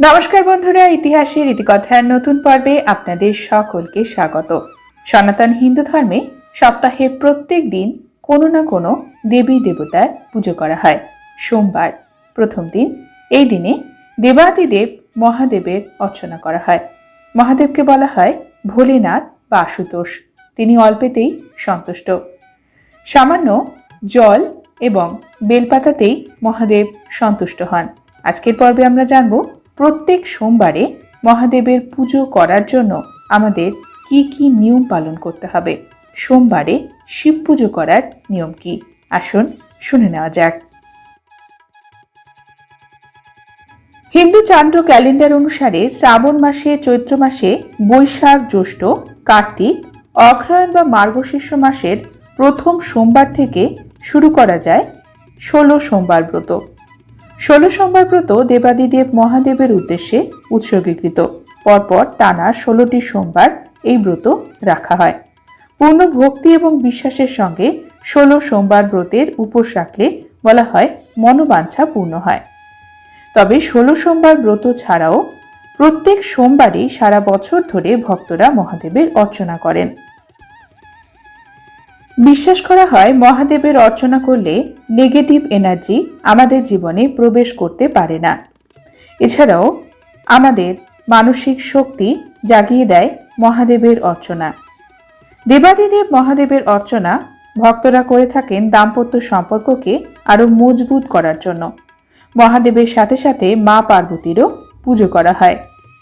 নমস্কার বন্ধুরা, ইতিহাসের ইতিকথার নতুন পর্বে আপনাদের সকলকে স্বাগত। সনাতন হিন্দু ধর্মে সপ্তাহের প্রত্যেক দিন কোনো না কোনো দেবী দেবতার পুজো করা হয়। সোমবার, প্রথম দিন, এই দিনে দেবাদিদেব মহাদেবের অর্চনা করা হয়। মহাদেবকে বলা হয় ভোলেনাথ বা আশুতোষ। তিনি অল্পেতেই সন্তুষ্ট। সামান্য জল এবং বেলপাতাতেই মহাদেব সন্তুষ্ট হন। আজকের পর্বে আমরা জানব প্রত্যেক সোমবারে মহাদেবের পুজো করার জন্য আমাদের কি কি নিয়ম পালন করতে হবে? সোমবারে শিব পুজো করার নিয়ম কি? আসুন শুনে নেওয়া যাক। হিন্দু চান্দ্র ক্যালেন্ডার অনুসারে শ্রাবণ মাসে, চৈত্র মাসে, বৈশাখ, জ্যৈষ্ঠ, কার্তিক, অগ্রহায়ণ বা মার্গশীর্ষ মাসের প্রথম সোমবার থেকে শুরু করা যায় ষোলো সোমবার ব্রত। ষোলো সোমবার ব্রত দেবাদিদেব মহাদেবের উদ্দেশ্যে উৎসর্গীকৃত। পরপর টানা ষোলোটি সোমবার এই ব্রত রাখা হয়। পূর্ণ ভক্তি এবং বিশ্বাসের সঙ্গে ষোলো সোমবার ব্রতের উপোস রাখলে বলা হয় মনোবাঞ্ছা পূর্ণ হয়। তবে ষোলো সোমবার ব্রত ছাড়াও প্রত্যেক সোমবারই সারা বছর ধরে ভক্তরা মহাদেবের অর্চনা করেন। বিশ্বাস করা হয় মহাদেবের অর্চনা করলে নেগেটিভ এনার্জি আমাদের জীবনে প্রবেশ করতে পারে না। এছাড়াও আমাদের মানসিক শক্তি জাগিয়ে দেয় মহাদেবের অর্চনা। দেবাদিদেব মহাদেবের অর্চনা ভক্তরা করে থাকেন দাম্পত্য সম্পর্ককে আরও মজবুত করার জন্য। মহাদেবের সাথে সাথে মা পার্বতীরও পুজো করা হয়।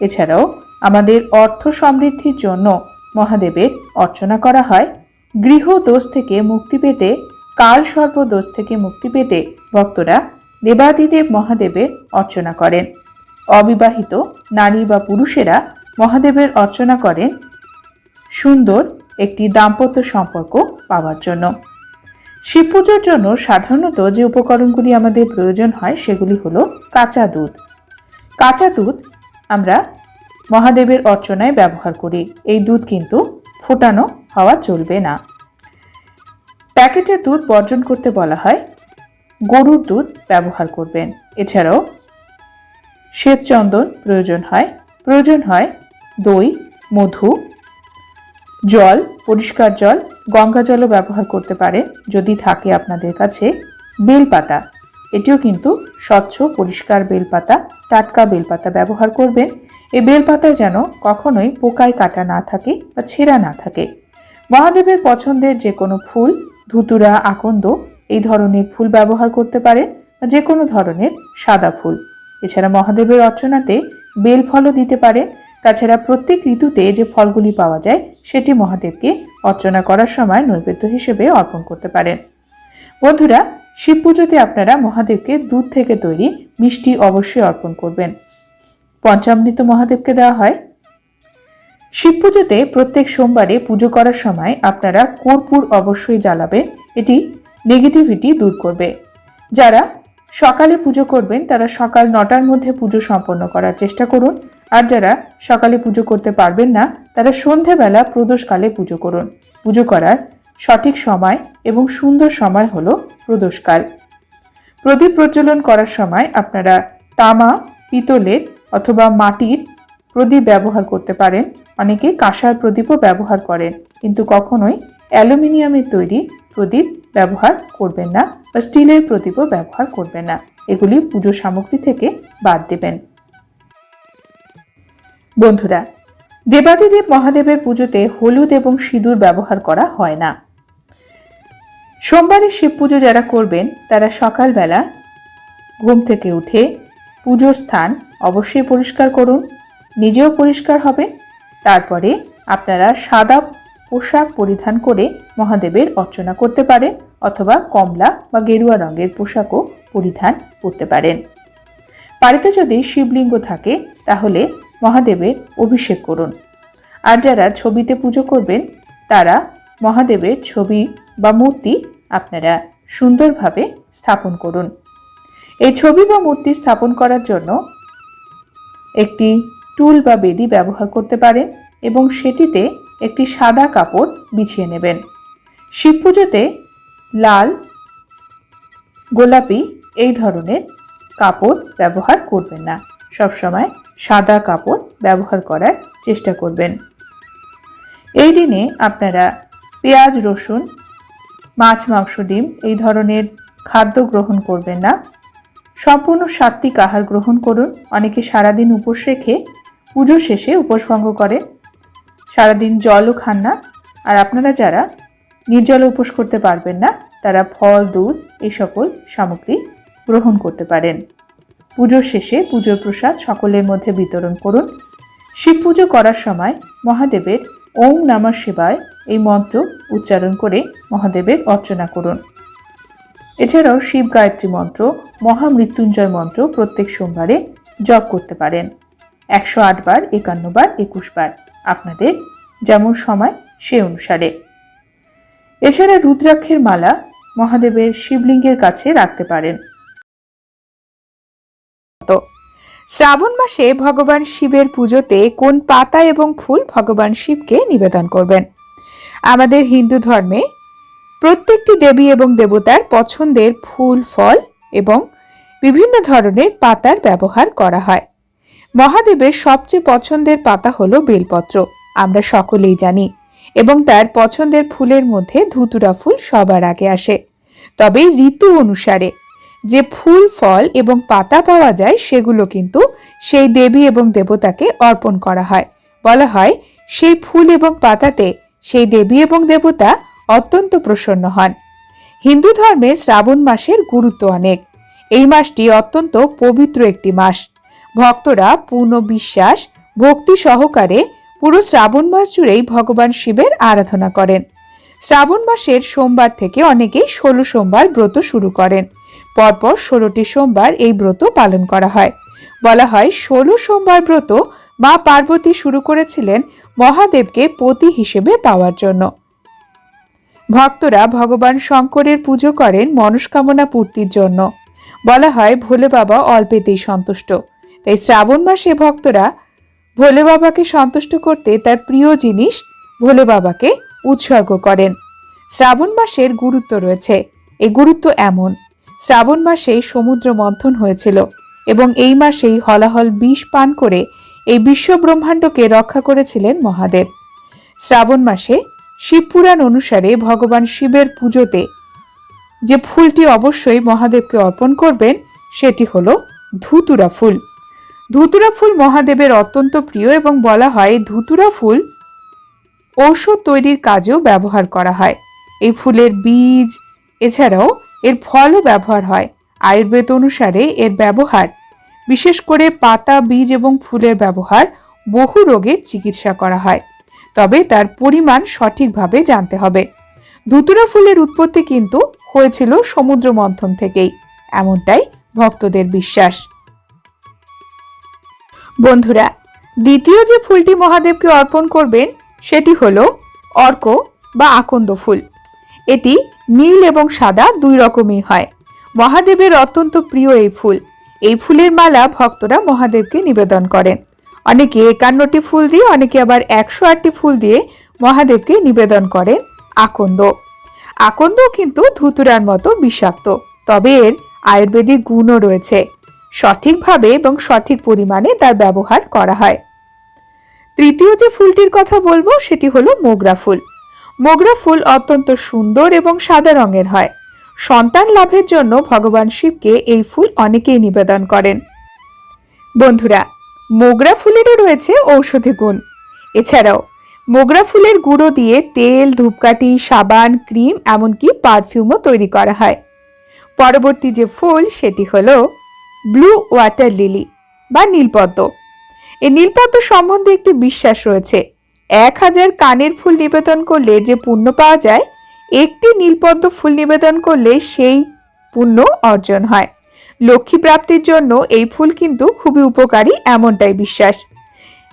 এছাড়াও আমাদের অর্থ সমৃদ্ধির জন্য মহাদেবের অর্চনা করা হয় গৃহ দোষ থেকে মুক্তি পেতে, কাল সর্প দোষ থেকে মুক্তি পেতে ভক্তরা দেবাদিদেব মহাদেবের অর্চনা করেন। অবিবাহিত নারী বা পুরুষেরা মহাদেবের অর্চনা করেন। সুন্দর একটি দাম্পত্য সম্পর্ক পাওয়ার জন্য। শিব পুজোর জন্য সাধারণত যে উপকরণগুলি আমাদের প্রয়োজন হয় সেগুলি হলো কাঁচা দুধ। কাঁচা দুধ আমরা মহাদেবের অর্চনায় ব্যবহার করি। এই দুধ কিন্তু ফোটানো হওয়া চলবে না। প্যাকেটের দুধ বর্জন করতে বলা হয়। গরুর দুধ ব্যবহার করবেন। এছাড়াও শ্বেত চন্দন প্রয়োজন হয়। প্রয়োজন হয় দই, মধু, জল, পরিষ্কার জল, গঙ্গা জলও ব্যবহার করতে পারেন যদি থাকে আপনাদের কাছে। বেলপাতা, এটিও কিন্তু স্বচ্ছ, পরিষ্কার বেলপাতা, টাটকা বেলপাতা ব্যবহার করবেন। এই বেলপাতায় যেন কখনোই পোকায় কাটা না থাকে বা ছেঁড়া না থাকে। মহাদেবের পছন্দের যে কোনো ফুল, ধুতুরা, আকন্দ, এই ধরনের ফুল ব্যবহার করতে পারেন, যে কোনো ধরনের সাদা ফুল। এছাড়া মহাদেবের অর্চনাতে বেল ফলও দিতে পারেন। তাছাড়া প্রত্যেক ঋতুতে যে ফলগুলি পাওয়া যায়, সেটি মহাদেবকে অর্চনা করার সময় নৈবেদ্য হিসেবে অর্পণ করতে পারেন। বন্ধুরা, শিব পুজোতে আপনারা মহাদেবকে দুধ থেকে তৈরি মিষ্টি অবশ্যই অর্পণ করবেন। পঞ্চামৃত মহাদেবকে দেওয়া হয়। শিব পুজোতে প্রত্যেক সোমবারে পুজো করার সময় আপনারা কর্পূর অবশ্যই জ্বালাবেন। এটি নেগেটিভিটি দূর করবে। যারা সকালে পুজো করবেন, তারা সকাল নটার মধ্যে পুজো সম্পন্ন করার চেষ্টা করুন। আর যারা সকালে পুজো করতে পারবেন না, তারা সন্ধেবেলা প্রদোষকালে পুজো করুন। পুজো করার সঠিক সময় এবং সুন্দর সময় হল প্রদোষকাল। প্রদীপ প্রজ্বলন করার সময় আপনারা তামা, পিতলের অথবা মাটির প্রদীপ ব্যবহার করতে পারেন। অনেকে কাঁসার প্রদীপও ব্যবহার করেন, কিন্তু কখনোই অ্যালুমিনিয়ামের তৈরি প্রদীপ ব্যবহার করবেন না বা স্টিলের প্রদীপও ব্যবহার করবেন না। এগুলি পুজো সামগ্রী থেকে বাদ দেবেন। বন্ধুরা, দেবাদিদেব মহাদেবের পুজোতে হলুদ এবং সিঁদুর ব্যবহার করা হয় না। সোমবারে শিব পুজো যারা করবেন, তারা সকালবেলা ঘুম থেকে উঠে পুজোর স্থান অবশ্যই পরিষ্কার করুন। নিজেও পরিষ্কার হবেন তারপরে আপনারা সাদা পোশাক পরিধান করে মহাদেবের অর্চনা করতে পারেন অথবা কমলা বা গেরুয়া রঙের পোশাকও পরিধান করতে পারেন। বাড়িতে যদি শিবলিঙ্গ থাকে, তাহলে মহাদেবের অভিষেক করুন। আর যারা ছবিতে পুজো করবেন, তারা মহাদেবের ছবি বা মূর্তি আপনারা সুন্দরভাবে স্থাপন করুন। এই ছবি বা মূর্তি স্থাপন করার জন্য একটি টুল বা বেদি ব্যবহার করতে পারেন এবং সেটিতে একটি সাদা কাপড় বিছিয়ে নেবেন। শিব পুজোতে লাল, গোলাপি এই ধরনের কাপড় ব্যবহার করবেন না। সবসময় সাদা কাপড় ব্যবহার করার চেষ্টা করবেন। এই দিনে আপনারা পেঁয়াজ, রসুন, মাছ, মাংস, ডিম এই ধরনের খাদ্য গ্রহণ করবেন না। সম্পূর্ণ সাত্বিক আহার গ্রহণ করুন। অনেকে সারাদিন উপোস রেখে পুজো শেষে উপোস ভঙ্গ করেন সারাদিন জলও খান না। আর আপনারা যারা নির্জলে উপোস করতে পারবেন না, তারা ফল, দুধ এই সকল সামগ্রী গ্রহণ করতে পারেন। পুজোর শেষে পুজোর প্রসাদ সকলের মধ্যে বিতরণ করুন। শিব পুজো করার সময় মহাদেবের ওম নামা শিবায় এই মন্ত্র উচ্চারণ করে মহাদেবের অর্চনা করুন। এছাড়াও শিব গায়ত্রী মন্ত্র, মহামৃত্যুঞ্জয় মন্ত্র প্রত্যেক সোমবারে জপ করতে পারেন। একশো আট বার, একান্ন বার, একুশ বার। আপনাদের যেমন সময়, সে অনুসারে। এছাড়া রুদ্রাক্ষের মালা মহাদেবের শিবলিঙ্গের কাছে রাখতে পারেন। শ্রাবণ মাসে ভগবান শিবের পুজোতে কোন পাতা এবং ফুল ভগবান শিবকে নিবেদন করবেন? আমাদের হিন্দু ধর্মে প্রত্যেকটি দেবী এবং দেবতার পছন্দের ফুল, ফল এবং বিভিন্ন ধরনের পাতার ব্যবহার করা হয়। মহাদেবের সবচেয়ে পছন্দের পাতা হলো বেলপত্র, আমরা সকলেই জানি, এবং তার পছন্দের ফুলের মধ্যে ধুতুরা ফুল সবার আগে আসে। তবে ঋতু অনুসারে যে ফুল, ফল এবং পাতা পাওয়া যায়, সেগুলো কিন্তু সেই দেবী এবং দেবতাকে অর্পণ করা হয়। বলা হয়, সেই ফুল এবং পাতাতে সেই দেবী এবং দেবতা অত্যন্ত প্রসন্ন হন। হিন্দু ধর্মে শ্রাবণ মাসের গুরুত্ব অনেক। এই মাসটি অত্যন্ত পবিত্র একটি মাস। ভক্তরা পূর্ণ বিশ্বাস, ভক্তি সহকারে পুরো শ্রাবণ মাস জুড়েই ভগবান শিবের আরাধনা করেন। শ্রাবণ মাসের সোমবার থেকে অনেকেই ষোলো সোমবার ব্রত শুরু করেন। পরপর ষোলোটি সোমবার এই ব্রত পালন করা হয়। বলা হয়, ষোলো সোমবার ব্রত মা পার্বতী শুরু করেছিলেন মহাদেবকে পতি হিসেবে পাওয়ার জন্য। ভক্তরা ভগবান শঙ্করের পুজো করেন মনস্কামনা পূর্তির জন্য। বলা হয়, ভোলে বাবা অল্পেতেই সন্তুষ্ট। তাই শ্রাবণ মাসে ভক্তরা ভোলে বাবাকে সন্তুষ্ট করতে তার প্রিয় জিনিস ভোলে বাবাকে উৎসর্গ করেন। শ্রাবণ মাসের গুরুত্ব রয়েছে। এই গুরুত্ব এমন, শ্রাবণ মাসে সমুদ্র মন্থন হয়েছিল এবং এই মাসেই হলাহল বিষ পান করে এই বিশ্ব ব্রহ্মাণ্ডকে রক্ষা করেছিলেন মহাদেব। শ্রাবণ মাসে শিবপুরাণ অনুসারে ভগবান শিবের পুজোতে যে ফুলটি অবশ্যই মহাদেবকে অর্পণ করবেন, সেটি হলো ধুতুরা ফুল। ধুতুরা ফুল মহাদেবের অত্যন্ত প্রিয় এবং বলা হয় ধুতুরা ফুল ঔষধ তৈরির কাজেও ব্যবহার করা হয়। এই ফুলের বীজ, এছাড়াও এর ফলও ব্যবহার হয়। আয়ুর্বেদ অনুসারে এর ব্যবহার, বিশেষ করে পাতা, বীজ এবং ফুলের ব্যবহার বহু রোগের চিকিৎসা করা হয়। তবে তার পরিমাণ সঠিকভাবে জানতে হবে। ধুতুরা ফুলের উৎপত্তি কিন্তু হয়েছিল সমুদ্র মন্থন থেকেই, এমনটাই ভক্তদের বিশ্বাস। বন্ধুরা, দ্বিতীয় যে ফুলটি মহাদেবকে অর্পণ করবেন, সেটি হল অর্ক বা আকন্দ ফুল। এটি নীল এবং সাদা দুই রকমই হয়। মহাদেবের অত্যন্ত প্রিয় এই ফুল। এই ফুলের মালা ভক্তরা মহাদেবকে নিবেদন করেন। অনেকে একান্নটি ফুল দিয়ে, অনেকে আবার একশো আটটি ফুল দিয়ে মহাদেবকে নিবেদন করেন আকন্দ। আকন্দ কিন্তু ধুতুরার মতো বিষাক্ত, তবে এর আয়ুর্বেদিক গুণও রয়েছে। সঠিকভাবে এবং সঠিক পরিমাণে তার ব্যবহার করা হয়। তৃতীয় যে ফুলটির কথা বলব, সেটি হলো মোগরা ফুল। মোগরা ফুল অত্যন্ত সুন্দর এবং সাদা রঙের হয়। সন্তান লাভের জন্য ভগবান শিবকে এই ফুল অনেকেই নিবেদন করেন। বন্ধুরা, মোগরা ফুলেরও রয়েছে ঔষধি গুণ। এছাড়াও, মোগরা ফুলের গুঁড়ো দিয়ে তেল, ধূপকাঠি, সাবান, ক্রিম, এমনকি পারফিউমও তৈরি করা হয়। পরবর্তী যে ফুল, সেটি হলো ব্লু ওয়াটার লিলি বা নীলপদ্ম। এই নীলপদ্ম সম্বন্ধে একটি বিশ্বাস রয়েছে। এক হাজার কানের ফুল নিবেদন করলে যে পুণ্য পাওয়া যায়, একটি নীলপদ্ম ফুল নিবেদন করলে সেই পুণ্য অর্জন হয়। লক্ষ্মী প্রাপ্তির জন্য এই ফুল কিন্তু খুবই উপকারী এমনটাই বিশ্বাস।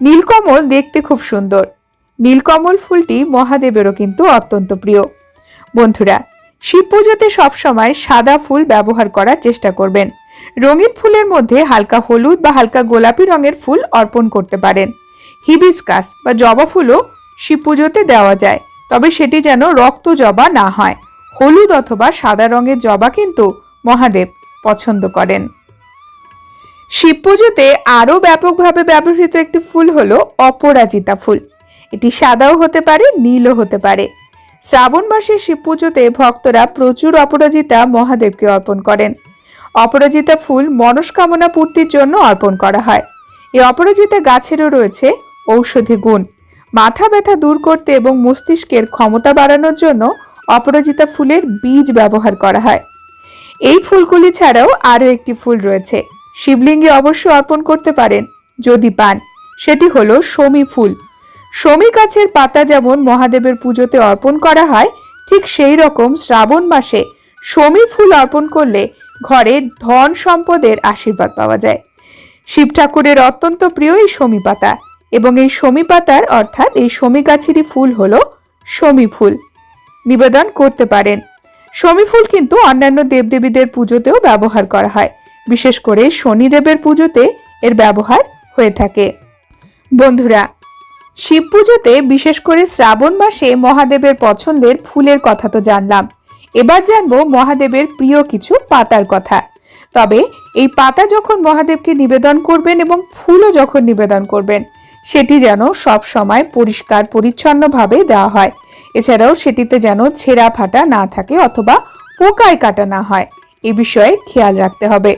নীলকমল দেখতে খুব সুন্দর। নীলকমল ফুলটি মহাদেবেরও কিন্তু অত্যন্ত প্রিয়। বন্ধুরা, শিব পুজোতে সবসময় সাদা ফুল ব্যবহার করার চেষ্টা করবেন। রঙিন ফুলের মধ্যে হালকা হলুদ বা হালকা গোলাপি রঙের ফুল অর্পণ করতে পারেন। হিবিস্কাস বা জবা ফুলও শিব পুজোতে দেওয়া যায়, তবে সেটি যেন রক্ত জবা না হয়। হলুদ অথবা সাদা রঙের জবা কিন্তু মহাদেব পছন্দ করেন। শিব পুজোতে আরও ব্যাপকভাবে ব্যবহৃত একটি ফুল হলো অপরাজিতা ফুল। এটি সাদাও হতে পারে, নীলও হতে পারে। শ্রাবণ মাসের শিব পুজোতে ভক্তরা প্রচুর অপরাজিতা মহাদেবকে অর্পণ করেন। অপরাজিতা ফুল মনস্কামনা পূর্তির জন্য অর্পণ করা হয়। এই অপরাজিতা গাছেরও রয়েছে ঔষধি গুণ। মাথা ব্যথা দূর করতে এবং মস্তিষ্কের ক্ষমতা বাড়ানোর জন্য অপরাজিতা ফুলের বীজ ব্যবহার করা হয়। এই ফুলগুলি ছাড়াও আরও একটি ফুল রয়েছে। শিবলিঙ্গে অবশ্য অর্পণ করতে পারেন যদি পান। সেটি হলো শমী ফুল। শমী গাছের পাতা যেমন মহাদেবের পুজোতে অর্পণ করা হয়, ঠিক সেই রকম শ্রাবণ মাসে শমী ফুল অর্পণ করলে ঘরে ধন সম্পদের আশীর্বাদ পাওয়া যায়। শিব ঠাকুরের অত্যন্ত প্রিয় এই শমী পাতা এবং এই শমী পাতার অর্থাৎ এই শমী গাছেরই ফুল হল শমী ফুল। নিবেদন করতে পারেন। শমী ফুল কিন্তু অন্যান্য দেবদেবীদের পুজোতেও ব্যবহার করা হয়। বিশেষ করে শনিদেবের পুজোতে এর ব্যবহার হয়ে থাকে। বন্ধুরা, শিব পুজোতে বিশেষ করে শ্রাবণ মাসে মহাদেবের পছন্দের ফুলের কথা তো জানলাম। এবার জানব মহাদেবের প্রিয় কিছু পাতার কথা। তবে এই পাতা যখন মহাদেবকে নিবেদন করবেন এবং ফুলও যখন নিবেদন করবেন, সেটি যেন সব সময় পরিষ্কার পরিচ্ছন্নভাবে দেওয়া হয়। এছাড়াও সেটিতে যেন ছেঁড়া ফাটা না থাকে অথবা পোকায় কাটা না হয়, এ বিষয়ে খেয়াল রাখতে হবে।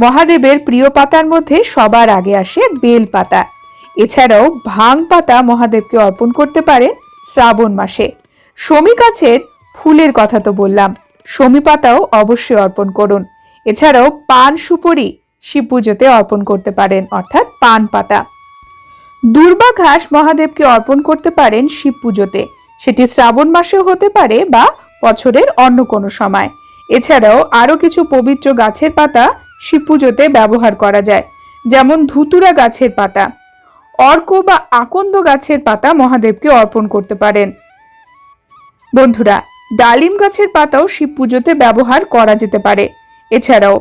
মহাদেবের প্রিয় পাতার মধ্যে সবার আগে আসে বেল পাতা। এছাড়াও ভাং পাতা মহাদেবকে অর্পণ করতে পারেন শ্রাবণ মাসে। শমী গাছের ফুলের কথা তো বললাম। শমী পাতাও অবশ্যই অর্পণ করুন। এছাড়াও পান সুপরি শিব পুজোতে অর্পণ করতে পারেন, অর্থাৎ পান পাতা। দুর্বা ঘাস মহাদেবকে অর্পণ করতে পারেন শিব পুজোতে। সেটি শ্রাবণ মাসেও হতে পারে বা বছরের অন্য কোনো সময়। এছাড়াও আরও কিছু পবিত্র গাছের পাতা শিব পুজোতে ব্যবহার করা যায়, যেমন ধুতুরা গাছের পাতা। অর্ক বা আকন্দ গাছের পাতা মহাদেবকে অর্পণ করতে পারেন। বন্ধুরা ডালিম গাছের পাতাও শিব পুজোতে ব্যবহার করা যেতে পারে। এছাড়াও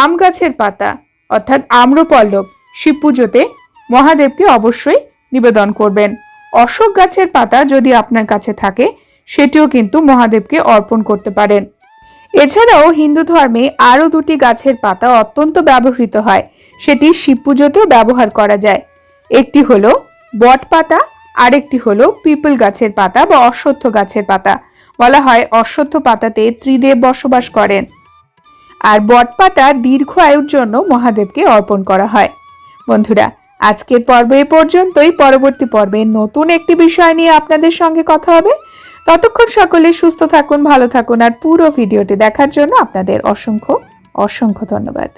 আম গাছের পাতা অর্থাৎ আম্রপল্লব শিব পুজোতে মহাদেবকে অবশ্যই নিবেদন করবেন। অশোক গাছের পাতা যদি আপনার কাছে থাকে, সেটিও কিন্তু মহাদেবকে অর্পণ করতে পারেন। এছাড়াও হিন্দু ধর্মে আরও দুটি গাছের পাতা অত্যন্ত ব্যবহৃত হয়, সেটি শিব পুজোতেও ব্যবহার করা যায়। একটি হলো বট পাতা আরেকটি হলো পিপল গাছের পাতা বা অশ্বত্থ গাছের পাতা। বলা হয় অশ্বত্থ পাতাতে ত্রিদেব বসবাস করেন। আর বটপাতা দীর্ঘ আয়ুর জন্য মহাদেবকে অর্পণ করা হয়। বন্ধুরা, আজকের পর্ব এ পর্যন্তই। পরবর্তী পর্বে নতুন একটি বিষয় নিয়ে আপনাদের সঙ্গে কথা হবে। ততক্ষণ সকলে সুস্থ থাকুন, ভালো থাকুন, আর পুরো ভিডিওটি দেখার জন্য আপনাদের অসংখ্য অসংখ্য ধন্যবাদ।